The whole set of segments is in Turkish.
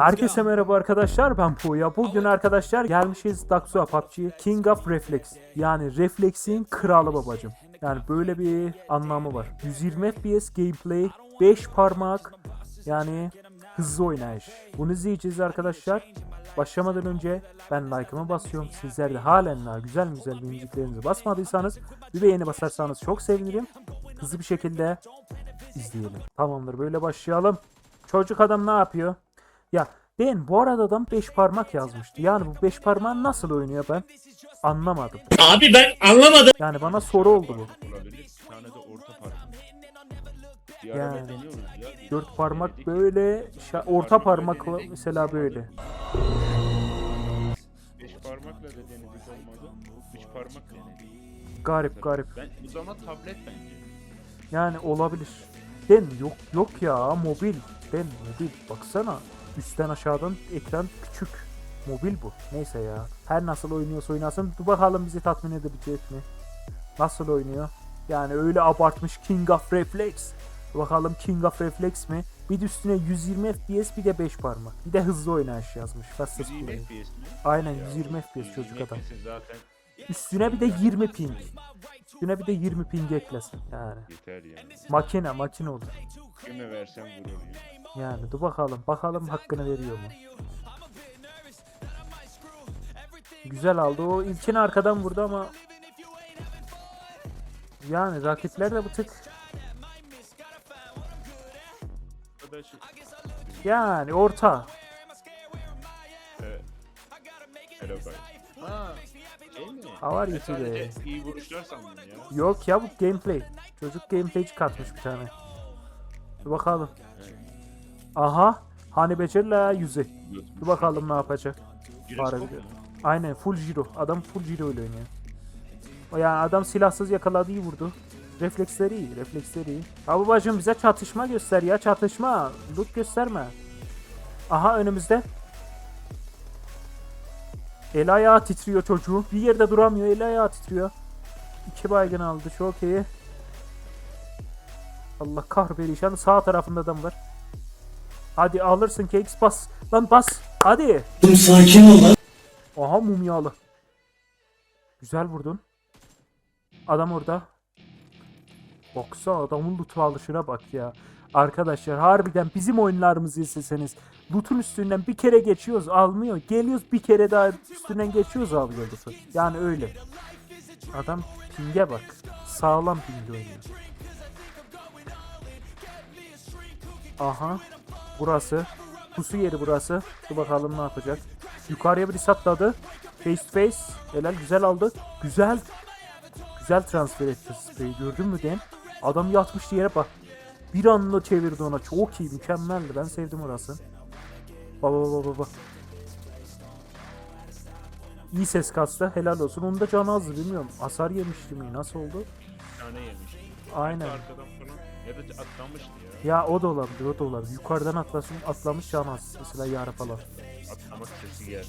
Herkese merhaba arkadaşlar ben Puya. Bugün arkadaşlar gelmişiz Daxua PUBG King of Reflex. Yani Reflex'in kralı babacım. Yani böyle bir anlamı var. 120 FPS gameplay, 5 parmak yani hızlı oynayış. Bunu izleyeceğiz arkadaşlar. Başlamadan önce ben like'ımı basıyorum. Sizler de halen daha güzel güzel beğeniciklerinizi basmadıysanız bir beğeni basarsanız çok sevinirim. Hızlı bir şekilde izleyelim. Tamamdır böyle başlayalım. Çocuk adam ne yapıyor? Ya ben bu arada adam 5 parmak yazmıştı. Yani bu 5 parmağı nasıl oynuyor ben anlamadım. Abi ben anlamadım. Yani bana soru oldu bu. Yani. 4 parmak böyle, orta parmak mesela böyle. Beş parmakla da denedik olmadı. Üç parmak denedik. Garip garip. Ben bu zaman tablet bence. Yani olabilir. Ben yok yok ya mobil. Ben mobil. Baksana. Üstten aşağıdan ekran küçük. Mobil bu. Neyse ya. Her nasıl oynuyorsa oynasın. Dur bakalım bizi tatmin edebilecek mi? Nasıl oynuyor? Yani öyle abartmış King of Reflex. Bakalım King of Reflex mi? Bir de üstüne 120 FPS bir de 5 parmak. Bir de hızlı oynayış yazmış. Fastest 120 play. FPS mi? Aynen Ya, 120 FPS çocuk 120 adam. Zaten Üstüne bir de 20 ping. Üstüne bir de 20 ping eklesin. Yani. yeter yani. Makine makine olur. Kime versem vurur. Yani dur bakalım. Bakalım hakkını veriyor mu? Güzel aldı. O ilkini arkadan vurdu ama yani rakipler de bu tık yani orta. Evet. Hello guys. Ha. Ya sadece de. iyi vuruşlar sandım ya. Yok ya bu gameplay. Çocuk gameplay çıkartmış bir tane. Bakalım. Evet. Aha. Hani Becer'le yüzü. Dur bakalım ne yapacak. Mu? Aynen full giro. Adam full giro ile oynuyor. O yani adam silahsız yakaladı iyi vurdu. Refleksleri iyi, refleksleri iyi. Abi bacım bize çatışma göster ya çatışma. Loot gösterme. Aha önümüzde. El ayağı titriyor çocuğu. Bir yerde duramıyor el ayağı titriyor. İki baygın aldı çok iyi. Allah kahretsin sağ tarafında adam var. Hadi alırsın KX bas. Lan bas. Hadi. Sakin ol lan. Aha mumyalı. Güzel vurdun. Adam orada. Baksana adamın loot alışına bak ya. Arkadaşlar harbiden bizim oyunlarımızı izleseniz loot'un üstünden bir kere geçiyoruz almıyor. Geliyoruz bir kere daha üstünden geçiyoruz almıyor loot'u. Yani öyle. Adam pinge bak. Sağlam pinge oynuyor. Aha. Burası. Pusu yeri burası. Dur bakalım ne yapacak. Yukarıya birisi atladı. Face to face. Helal güzel aldı. Güzel. Güzel transfer etti spreyi. Gördün mü Den? Adam yatmış yere bak. Bir anda çevirdi ona. Çok iyi. Mükemmeldi. Ben sevdim orası. Baba baba baba. İyi ses kastı. Helal olsun. Onun da canı azdı bilmiyorum. Hasar yemişti mi? Nasıl oldu? Bir tane yemiş. Aynen. Arkadan falan. Ya da atlamıştı ya. Ya o da olabilir. O da olabilir. Yukarıdan atlasın, atlamış can az. Mesela yara falan. Atlamak sesi geldi.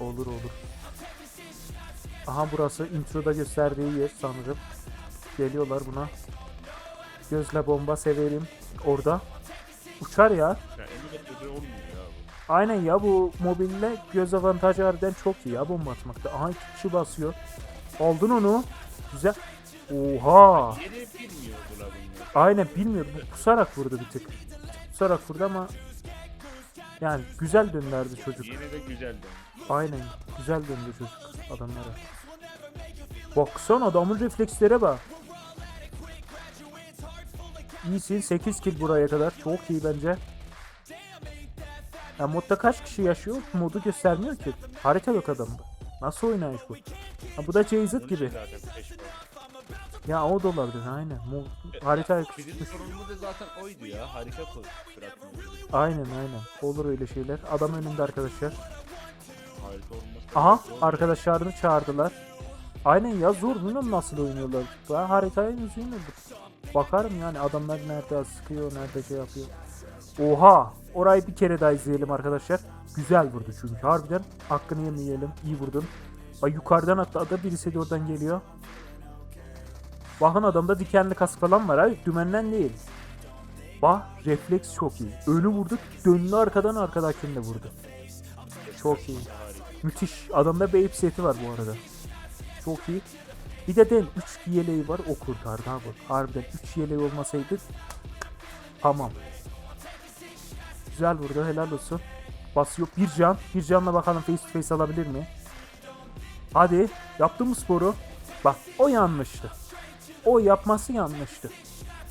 Olur olur. Aha burası introda gösterdiği yer sanırım. Geliyorlar buna. Gözle bomba severim. Orada. Uçar ya. Ya emülatörde olmuyor. Aynen ya bu mobille göz avantajı harbiden çok iyi ya bomba atmakta. Aha iki kişi basıyor. Aldın onu. Güzel. Oha. Aynen bilmiyorum. Bu pusarak vurdu bir tık. Pusarak vurdu ama yani güzel döndürdü çocuk. Yine de güzeldi. Aynen. Güzel döndü çocuk adamlara. Baksana adamın reflekslere bak. İyisin 8 kill buraya kadar. Çok iyi bence. Ya modda kaç kişi yaşıyor? Modu göstermiyor ki. Harita yok adamda. Nasıl oynayış bu? Ha, bu da için gibi. Ya o da olabilir aynen. Mo harita Bizim sorunumuz da zaten oydu ya. Harika. Bırakmıyor. Aynen aynen. Olur öyle şeyler. Adam önünde arkadaşlar. Harika olması. Aha arkadaşlarını çağırdılar. Aynen ya zor bilmiyorum nasıl oynuyorlar. Ben haritayı izleyemiyorum. Bakarım yani adamlar nerede sıkıyor nerede şey yapıyor. Oha orayı bir kere daha izleyelim arkadaşlar. Güzel vurdu çünkü harbiden hakkını yemeyelim. İyi vurdun. Bak yukarıdan atladı birisi de oradan geliyor. Bakın adamda dikenli kask falan var abi dümenden değil. Bak refleks çok iyi. Önü vurdu döndü arkadan arkadakini de vurdu. Çok iyi. Müthiş. Adamda bir seti var bu arada. Çok iyi. Bir de den 3 yeleği var o kurtardı abi. Harbiden 3 yeleği olmasaydı tamam. Güzel vurdu helal olsun. Basıyor bir can. Bir canla bakalım face to face alabilir mi? Hadi yaptı mı sporu? Bak o yanlıştı. O yapması yanlıştı.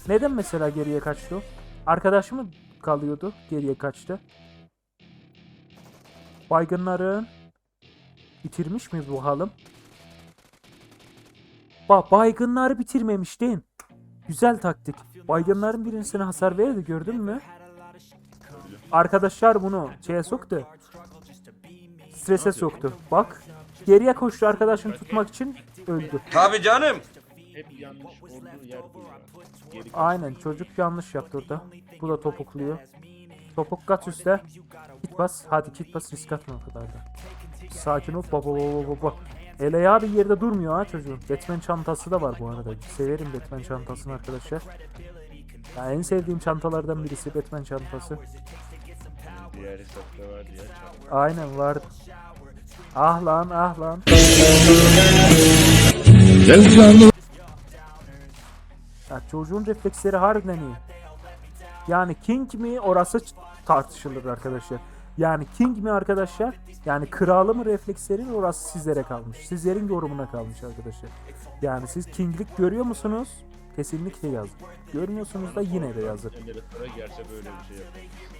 Neden mesela geriye kaçtı o? Arkadaşı mı kalıyordu? Geriye kaçtı. Baygınların bitirmiş mi bakalım? Bak baygınları bitirmemiş değil. Güzel taktik. Baygınların birisine hasar verdi gördün mü? Arkadaşlar bunu şeye soktu. Strese soktu. Bak geriye koştu arkadaşını tutmak için öldü. Tabii canım. Hep yanlış olduğu yer bu ya. Geri Aynen çocuk yanlış yaptı orada. Bu da topukluyor. Topuk kat üstte. Kit bas. Hadi kit bas risk atma o kadar da. Sakin ol. Baba baba baba. Ele ya bir yerde durmuyor ha çocuğun. Batman çantası da var bu arada. Severim Batman çantasını arkadaşlar. Ya en sevdiğim çantalardan birisi Batman çantası. Diğer hesapta var çarpı. Aynen vardı. Ah lan ah lan. Ya çocuğun refleksleri harbiden iyi. Yani King mi orası tartışılır arkadaşlar. Yani King mi arkadaşlar? Yani kralı mı refleksleri orası sizlere kalmış. Sizlerin yorumuna kalmış arkadaşlar. Yani siz Kinglik görüyor musunuz? Kesinlikle yazın. Görmüyorsunuz da yine de bir şey.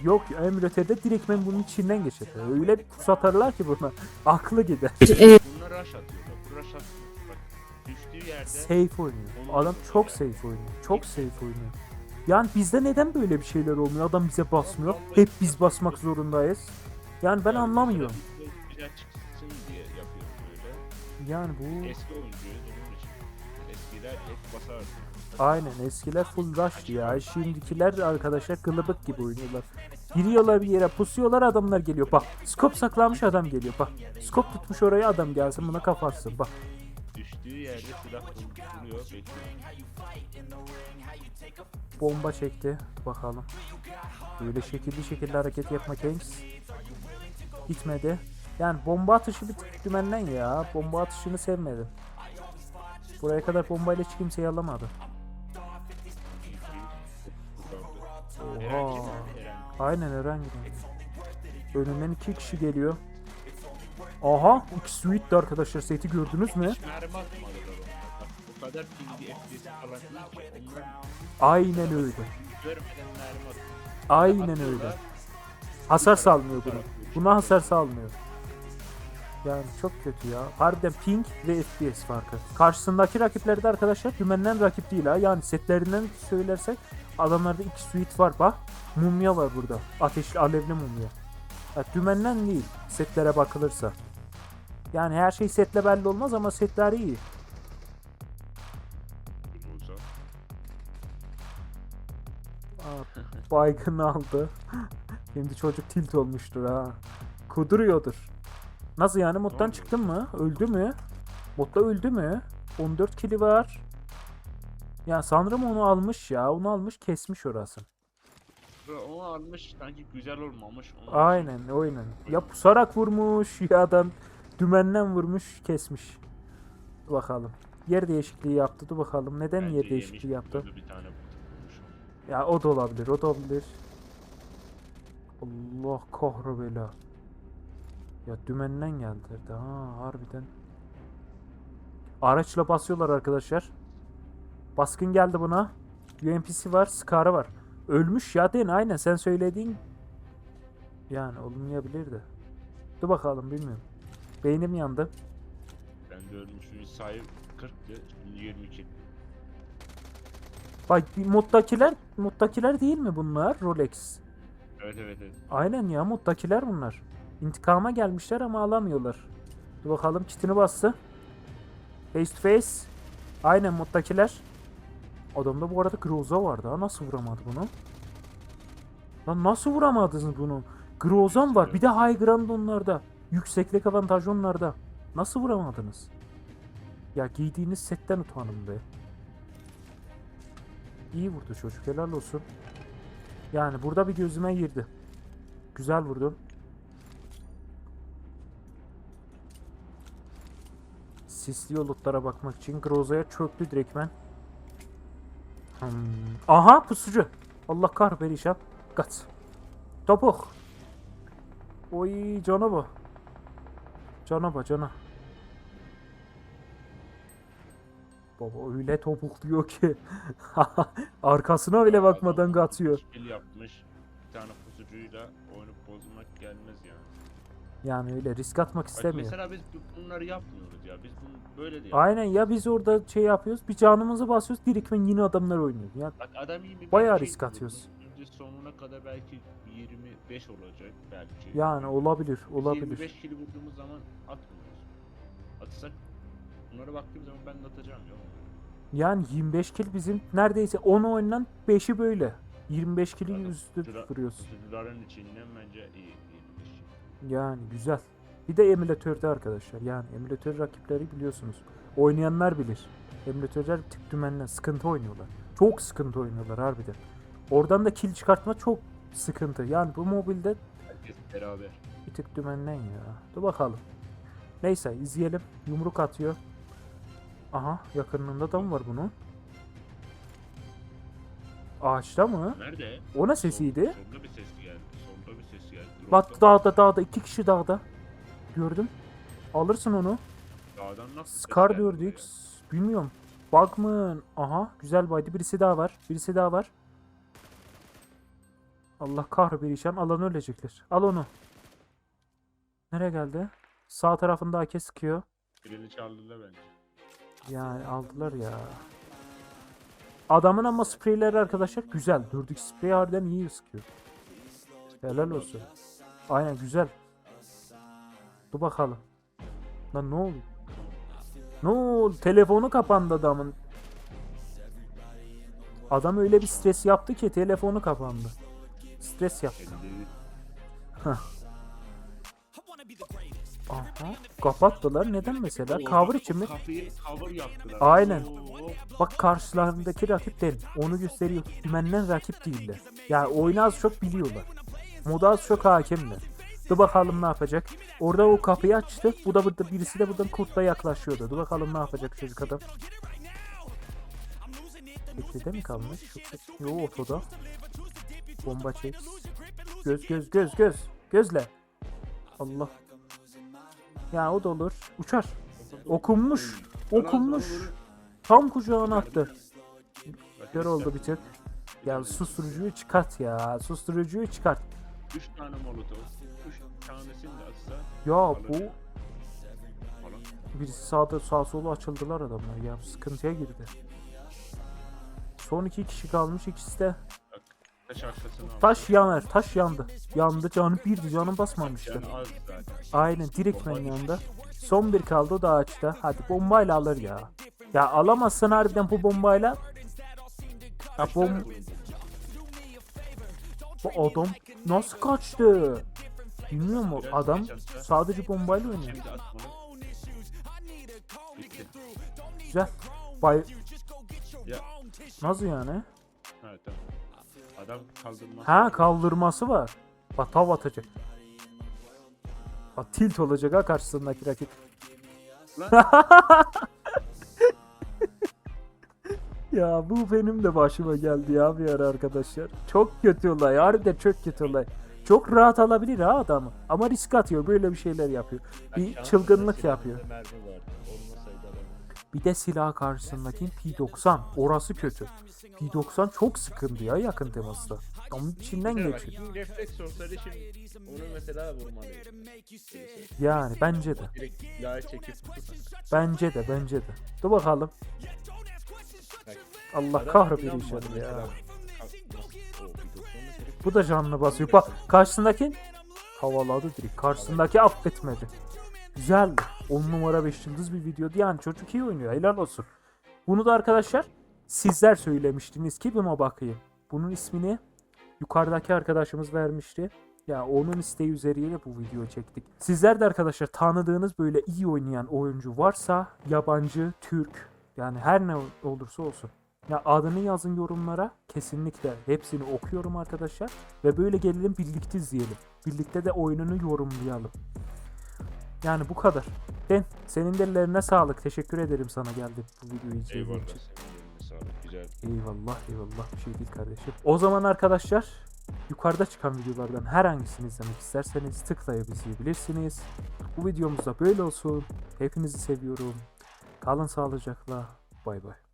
Yok emülatörde direktmen bunun içinden geçer. Öyle bir pus atarlar ki buna. Aklı gider. Bunlar rush atıyor. Rush atıyor. Bak düştüğü yerde Safe oynuyor. Adam çok safe oynuyor. Çok safe oynuyor. Yani bizde neden böyle bir şeyler olmuyor? Adam bize basmıyor. Hep biz basmak zorundayız. Yani ben anlamıyorum. Böyle. Yani bu Eski oyuncuyuz onun için. Eskiler hep basardı. Aynen eskiler full rush'tı ya. Şimdikiler arkadaşlar kılıbık gibi oynuyorlar. Giriyorlar bir yere pusuyorlar adamlar geliyor. Bak skop saklanmış adam geliyor. Bak skop tutmuş oraya adam gelsin buna kafatsın. Bak Düştüğü yerde silah bekliyor. bomba çekti. Bakalım. Böyle şekilli şekilli hareket yapma Kings. Gitmedi. Yani bomba atışı bir tık dümenden ya. Bomba atışını sevmedim. Buraya kadar bombayla hiç kimseyi alamadı. Oha. Aynen Eren gidiyor. Önünden iki kişi geliyor. Aha iki suite de arkadaşlar seti gördünüz mü? Aynen öyle. Aynen öyle. Hasar salmıyor buna. Buna hasar salmıyor. Yani çok kötü ya. Harbiden ping ve FPS farkı. Karşısındaki rakipleri de arkadaşlar dümenden rakip değil ha. Yani setlerinden söylersek adamlarda iki suite var bak. Mumya var burada. Ateşli alevli mumya. Ya, dümenden değil setlere bakılırsa. Yani her şey setle belli olmaz ama setler iyi. Aa, baygın aldı. Şimdi çocuk tilt olmuştur ha. Kuduruyordur. Nasıl yani moddan çıktın mı? Öldü mü? Modda öldü mü? 14 kili var. Ya sanırım onu almış ya. Onu almış kesmiş orası. Onu almış sanki güzel olmamış. Onu Aynen aynen. Ya pusarak vurmuş ya da dümenden vurmuş kesmiş. Bakalım. Yer değişikliği yaptı. Dur bakalım. Neden Bence yer yemiş, değişikliği yaptı? burada Bir tane. Ya o da olabilir, o da olabilir. Allah bela. Ya dümenden geldi. Ha harbiden. Araçla basıyorlar arkadaşlar. Baskın geldi buna. UMP'si var, Scar'ı var. Ölmüş ya değil aynen sen söylediğin yani olmayabilir de. Dur bakalım bilmiyorum. Beynim yandı. Ben de ölmüşüm. Sayı 40'tı. Şimdi 22. Bak moddakiler, moddakiler değil mi bunlar? Rolex. Evet evet evet. Aynen ya moddakiler bunlar. İntikama gelmişler ama alamıyorlar. Dur bakalım kitini bastı. Face to face. Aynen moddakiler. Adamda bu arada Groza vardı ha. Nasıl vuramadı bunu? Lan nasıl vuramadınız bunu? Grozan var. Bir de High Ground onlarda. Yükseklik avantajı onlarda. Nasıl vuramadınız? Ya giydiğiniz setten utanın be. İyi vurdu çocuk helal olsun. Yani burada bir gözüme girdi. Güzel vurdum. Sisli yolutlara bakmak için Groza'ya çöktü direktmen. Hmm. Aha pusucu. Allah kahretsin. Kaç. Topuk. Oy cana bu. Cana bak cana. Baba öyle topukluyor ki. Arkasına bile bakmadan kaçıyor. Kill yapmış. Bir tane pusucuyla oyunu bozmak gelmez yani. Yani öyle risk atmak Bak istemiyor. mesela biz bu- bunları yapmıyoruz ya. Biz bunu böyle de yapıyoruz. Aynen ya biz orada şey yapıyoruz. Bir canımızı basıyoruz. Direktmen yine adamlar oynuyor. Ya Bak adam 25 Bayağı kill risk atıyoruz. sonuna kadar belki 25 olacak belki. yani olabilir, Biz olabilir. 25 kill vurduğumuz zaman atmıyoruz. Atsak bunlara baktığım zaman ben de atacağım ya. Yani 25 kill bizim neredeyse 10 oyundan 5'i böyle. 25 kill'i Zaten üstü vuruyoruz. Pusucuların içinden bence iyi 25. Yani güzel. Bir de emülatörde arkadaşlar. Yani emülatör rakipleri biliyorsunuz. Oynayanlar bilir. Emülatörler tık dümenden sıkıntı oynuyorlar. Çok sıkıntı oynuyorlar harbiden. Oradan da kill çıkartma çok sıkıntı. Yani bu mobilde Herkes beraber. bir tık dümenden ya. Dur bakalım. Neyse izleyelim. Yumruk atıyor. Aha yakınında da mı var bunun? Ağaçta mı? Nerede? O ne sesiydi? Son- Sonda bir ses Bak dağda dağda iki kişi dağda. Gördüm. Alırsın onu. Dağdan nasıl Scar geldi gördük. buraya? Bilmiyorum. Bakmın. Aha güzel baydı. Birisi daha var. Birisi daha var. Allah kahretsin. Alan ölecekler. Al onu. Nereye geldi? Sağ tarafında AK sıkıyor. Birini çaldılar bence. Yani aldılar ya. Adamın ama spreyleri arkadaşlar güzel. Dördük sprey harbiden iyi sıkıyor. Helal olsun. Aynen güzel. Dur bakalım. Lan ne oldu? Ne oldu? Telefonu kapandı adamın. Adam öyle bir stres yaptı ki telefonu kapandı. Stres yaptı. Aha. Kapattılar. Neden mesela? Cover için mi? Aynen. Bak karşılarındaki rakip değil. Onu gösteriyor. Dümenden rakip değiller. Yani oyunu az çok biliyorlar. Moda az çok hakimler. Dur bakalım ne yapacak. Orada o kapıyı açtı. Bu da burada birisi de buradan kurtla yaklaşıyordu. Dur bakalım ne yapacak çocuk adam. Beklede mi kalmış? Yo otoda. Bomba çek. Göz göz göz göz. Gözle. Allah. Ya o da olur. Uçar. Okunmuş. Okunmuş. Tam kucağına attı. Kör oldu bir tık. Ya susturucuyu çıkart ya. Susturucuyu çıkart. 3 tane molotof. 3 tanesini de atsa Ya alır bu falan. birisi sağda sağ solu açıldılar adamlar ya. Sıkıntıya girdi. Son iki kişi kalmış ikisi de. Taş arkasına al. Taş yanar. Taş yandı. Yandı canı birdi. Canım basmamıştı. Yani az zaten. Aynen direktmen yanında. Son bir kaldı o da ağaçta. Hadi bombayla alır ya. Ya alamazsan harbiden bu bombayla. Ya bom bu adam nasıl kaçtı? Bilmiyorum o adam sadece bombayla oynuyor. Güzel. Bay Ya. nasıl yani? Ha tamam. Adam kaldırmaz. Ha kaldırması var. Bak tav atacak. Bak tilt olacak ha karşısındaki rakip. Ya bu benim de başıma geldi ya bir ara arkadaşlar. Çok kötü olay. Harbiden çok kötü olay. Çok rahat alabilir ha adamı. Ama risk atıyor. Böyle bir şeyler yapıyor. Bir çılgınlık yapıyor. Bir de silah karşısındaki P90. Orası kötü. P90 çok sıkıntı ya yakın temasta. Onun içinden geçiyor. Refleks olsaydı şimdi onu mesela vurmalıydı. Yani bence de. Bence de bence de. Dur bakalım. Allah kahretsin inşallah ya. Bu da canlı basıyor. Bak karşısındaki havaladı direkt. Karşısındaki affetmedi. Güzeldi. 10 numara 5 yıldız bir videodu. Yani çocuk iyi oynuyor. Helal olsun. Bunu da arkadaşlar sizler söylemiştiniz ki buna bakayım. Bunun ismini yukarıdaki arkadaşımız vermişti. Ya onun isteği üzeriyle bu videoyu çektik. Sizler de arkadaşlar tanıdığınız böyle iyi oynayan oyuncu varsa yabancı, Türk yani her ne olursa olsun Ya adını yazın yorumlara. Kesinlikle hepsini okuyorum arkadaşlar. Ve böyle gelelim birlikte izleyelim. Birlikte de oyununu yorumlayalım. Yani bu kadar. Ben senin de ellerine sağlık. Teşekkür ederim sana geldi bu videoyu izlediğin Eyvallah. için. Sağlık. Güzel. Eyvallah eyvallah bir şey değil kardeşim. O zaman arkadaşlar yukarıda çıkan videolardan herhangisini izlemek isterseniz tıklayıp izleyebilirsiniz. Bu videomuz da böyle olsun. Hepinizi seviyorum. Kalın sağlıcakla. Bay bay.